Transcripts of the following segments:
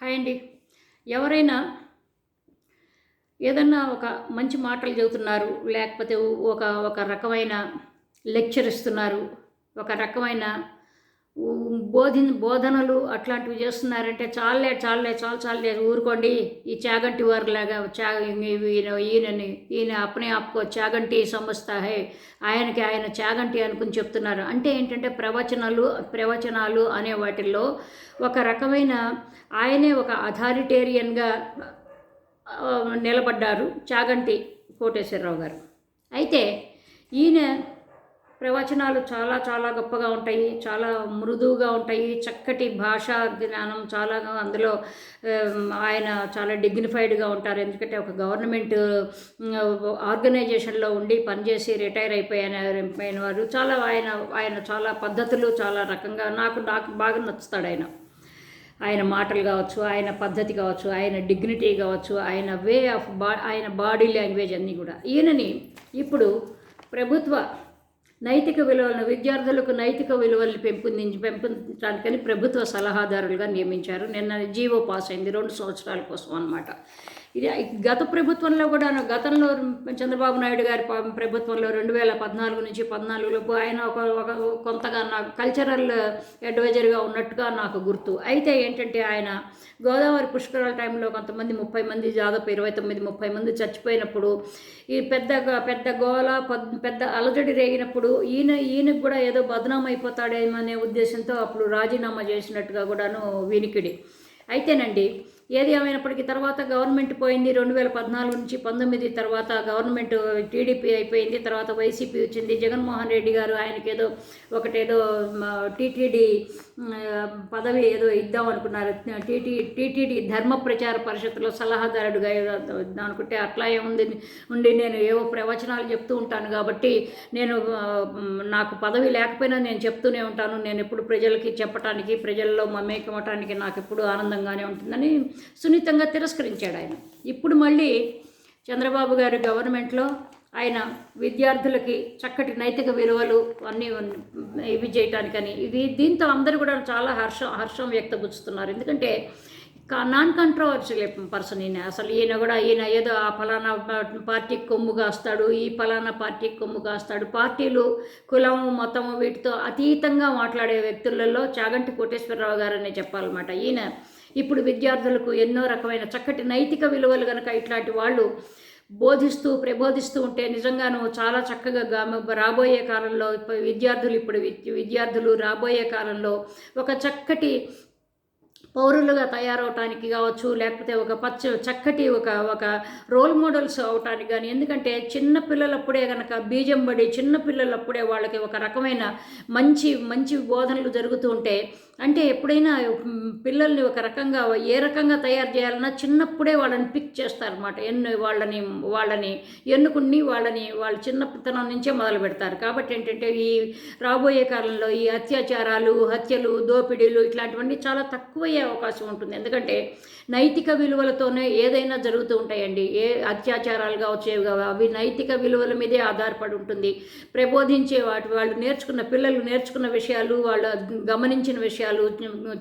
Hi అండి. ఎవరైనా ఏదన్నా ఒక మంచి మాటలు చెబుతున్నారు లేకపోతే ఒక ఒక రకమైన లెక్చర్ ఇస్తున్నారు ఒక రకమైన బోధి బోధనలు అట్లాంటివి చేస్తున్నారంటే చాలే చాలే చాలు చాలే ఊరుకోండి. ఈ చాగంటి వారిలాగా చా ఈయన ఈయనని ఈయన అప్నే ఆప్కో చాగంటి సంస్థ హే ఆయనకి ఆయన చాగంటి అనుకుని చెప్తున్నారు. అంటే ఏంటంటే ప్రవచనాలు ప్రవచనాలు అనే వాటిల్లో ఒక రకమైన ఆయనే ఒక అథారిటేరియన్గా నిలబడ్డారు చాగంటి కోటేశ్వరరావు గారు. అయితే ఈయన ప్రవచనాలు చాలా చాలా గొప్పగా ఉంటాయి. చాలా మృదువుగా ఉంటాయి. చక్కటి భాషా జ్ఞానం చాలా అందులో ఆయన చాలా డిగ్నిఫైడ్గా ఉంటారు. ఎందుకంటే ఒక గవర్నమెంట్ ఆర్గనైజేషన్లో ఉండి పనిచేసి రిటైర్ అయిపోయిన అయిపోయిన వారు చాలా ఆయన ఆయన చాలా పద్ధతులు చాలా రకంగా నాకు నాకు బాగా నచ్చుతాడు ఆయన. ఆయన మాటలు కావచ్చు ఆయన పద్ధతి కావచ్చు ఆయన డిగ్నిటీ కావచ్చు ఆయన వే ఆఫ్ బా ఆయన బాడీ లాంగ్వేజ్ అన్నీ కూడా. ఈయనని ఇప్పుడు ప్రభుత్వ నైతిక విలువలను విద్యార్థులకు నైతిక విలువలను పెంపొందించి పెంపొందించడానికని ప్రభుత్వ సలహాదారులుగా నియమించారు. నిన్న జీవో పాస్ అయింది. రెండు సంవత్సరాల కోసం అనమాట ఇది గత ప్రభుత్వంలో కూడా గతంలో చంద్రబాబు నాయుడు గారి ప్రభుత్వంలో రెండు వేల పద్నాలుగు నుంచి పద్నాలుగులోపు ఆయన ఒక ఒక కొంతగా నాకు కల్చరల్ అడ్వైజర్గా ఉన్నట్టుగా నాకు గుర్తు. అయితే ఏంటంటే ఆయన గోదావరి పుష్కరాల టైంలో కొంతమంది ముప్పై మంది దాదాపు ఇరవై తొమ్మిది ముప్పై మంది చచ్చిపోయినప్పుడు ఈ పెద్ద పెద్ద గోల పద్- పెద్ద అలజడి రేగినప్పుడు ఈయన ఈయనకు కూడా ఏదో బదనాం అనే ఉద్దేశంతో అప్పుడు రాజీనామా చేసినట్టుగా కూడాను వినికిడి. అయితేనండి ఏది ఏమైనప్పటికీ తర్వాత గవర్నమెంట్ పోయింది. రెండు వేల పద్నాలుగు నుంచి పంతొమ్మిది తర్వాత గవర్నమెంట్ టీడీపీ అయిపోయింది. తర్వాత వైసీపీ వచ్చింది. జగన్మోహన్ రెడ్డి గారు ఆయనకి ఏదో ఒకటేదో టీటీడీ పదవి ఏదో ఇద్దాం అనుకున్నారు. టీటీ టీటీడీ ధర్మ ప్రచార పరిషత్తులో సలహాదారుడుగా ఏదో అనుకుంటే అట్లా ఏముంది? ఉండి నేను ఏవో ప్రవచనాలు చెప్తూ ఉంటాను కాబట్టి నేను నాకు పదవి లేకపోయినా నేను చెప్తూనే ఉంటాను. నేను ఎప్పుడు ప్రజలకి చెప్పటానికి ప్రజల్లో మమేకమటానికి నాకు ఎప్పుడు ఆనందంగానే ఉంటుందని సున్నితంగా తిరస్కరించాడు ఆయన. ఇప్పుడు మళ్ళీ చంద్రబాబు గారి గవర్నమెంట్లో ఆయన విద్యార్థులకి చక్కటి నైతిక విలువలు అన్నీ ఇవి చేయటానికని. ఇది దీంతో అందరూ కూడా చాలా హర్షం హర్షం వ్యక్తపరుస్తున్నారు. ఎందుకంటే నాన్ కంట్రవర్షియల్ పర్సన్ ఈయన. అసలు ఈయన కూడా ఈయన ఏదో ఆ ఫలానా పార్టీకి కొమ్ము కాస్తాడు ఈ ఫలానా పార్టీకి కొమ్ము కాస్తాడు. పార్టీలు కులము మతము వీటితో అతీతంగా మాట్లాడే వ్యక్తులలో చాగంటి కోటేశ్వరరావు గారనే చెప్పాలన్నమాట. ఈయన ఇప్పుడు విద్యార్థులకు ఎన్నో రకమైన చక్కటి నైతిక విలువలు కనుక ఇట్లాంటి వాళ్ళు బోధిస్తూ ప్రబోధిస్తూ ఉంటే నిజంగాను చాలా చక్కగా రాబోయే కాలంలో విద్యార్థులు ఇప్పుడు విద్య- విద్యార్థులు రాబోయే కాలంలో ఒక చక్కటి పౌరులుగా తయారవటానికి కావచ్చు లేకపోతే ఒక పచ్చ చక్కటి ఒక ఒక రోల్ మోడల్స్ అవటానికి కానీ ఎందుకంటే చిన్న పిల్లలప్పుడే కనుక బీజం పడి చిన్న పిల్లలప్పుడే వాళ్ళకి ఒక రకమైన మంచి మంచి బోధనలు జరుగుతూ ఉంటే అంటే ఎప్పుడైనా పిల్లల్ని ఒక రకంగా ఏ రకంగా తయారు చేయాలన్నా చిన్నప్పుడే వాళ్ళని పిక్ చేస్తారనమాట ఎన్ను వాళ్ళని వాళ్ళని ఎన్నుకుని వాళ్ళని వాళ్ళు చిన్నతనం నుంచే మొదలు పెడతారు. కాబట్టి ఏంటంటే ఈ రాబోయే కాలంలో ఈ అత్యాచారాలు హత్యలు దోపిడీలు ఇట్లాంటివన్నీ చాలా తక్కువయ్యే అవకాశం ఉంటుంది. ఎందుకంటే నైతిక విలువలతోనే ఏదైనా జరుగుతూ ఉంటాయండి. ఏ అత్యాచారాలు కావచ్చు ఏవి అవి నైతిక విలువల మీదే ఆధారపడి ఉంటుంది. ప్రబోధించే వాటి వాళ్ళు నేర్చుకున్న పిల్లలు నేర్చుకున్న విషయాలు వాళ్ళు గమనించిన విషయాలు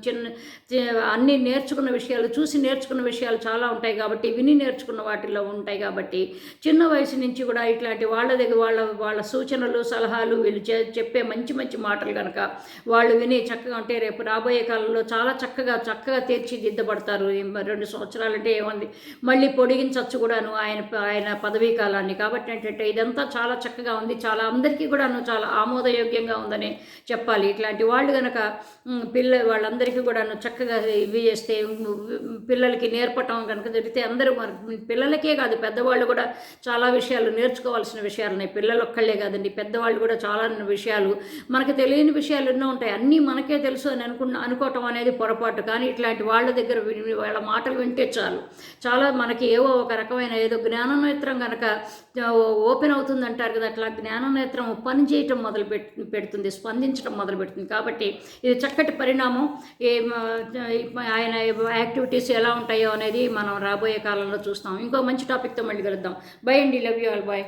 చిన్న చి- అన్నీ నేర్చుకున్న విషయాలు చూసి నేర్చుకున్న విషయాలు చాలా ఉంటాయి కాబట్టి విని నేర్చుకున్న వాటిలో ఉంటాయి కాబట్టి చిన్న వయసు నుంచి కూడా ఇట్లాంటి వాళ్ళ దగ్గర వాళ్ళ వాళ్ళ సూచనలు సలహాలు వీళ్ళు చె- చెప్పే మంచి మంచి మాటలు కనుక వాళ్ళు విని చక్కగా ఉంటే రేపు రాబోయే కాలంలో చాలా చక్కగా చక్కగా తీర్చిదిద్దబడతారు. రెండు సంవత్సరాలు అంటే ఏముంది? మళ్ళీ పొడిగించవచ్చు కూడాను ఆయన ఆయన పదవీ కాలాన్ని. కాబట్టి ఏంటంటే ఇదంతా చాలా చక్కగా ఉంది. చాలా అందరికీ కూడాను చాలా ఆమోదయోగ్యంగా ఉందని చెప్పాలి. ఇట్లాంటి వాళ్ళు కనుక పిల్ల వాళ్ళందరికీ కూడాను చక్కగా ఇవి చేస్తే పిల్లలకి నేర్పటం కనుక జరిగితే అందరూ మరి పిల్లలకే కాదు పెద్దవాళ్ళు కూడా చాలా విషయాలు నేర్చుకోవాల్సిన విషయాలు ఉన్నాయి. పిల్లలు ఒక్కళ్ళే కాదండి. పెద్దవాళ్ళు కూడా చాలా విషయాలు మనకు తెలియని విషయాలు ఎన్నో ఉంటాయి. అన్నీ మనకే తెలుసు అని అనుకున్న అనుకోవటం అనేది పొరపాటు. కానీ ఇట్లాంటి వాళ్ళ దగ్గర విని- వాళ్ళ మాటలు వింటే చాలు. చాలా మనకి ఏవో ఒక రకమైన ఏదో జ్ఞాననేత్రం కనుక ఓపెన్ అవుతుంది అంటారు కదా అట్లా జ్ఞాననేత్రం పనిచేయటం మొదలు పెట్ పెడుతుంది స్పందించడం మొదలు పెడుతుంది. కాబట్టి ఇది చక్కటి పరిణామం. ఏ ఆయన యాక్టివిటీస్ ఎలా ఉంటాయో అనేది మనం రాబోయే కాలంలో చూస్తాం. ఇంకో మంచి టాపిక్తో మళ్ళీ కలుద్దాం. బై అండి లవ్ యూ ఆల్ బాయ్.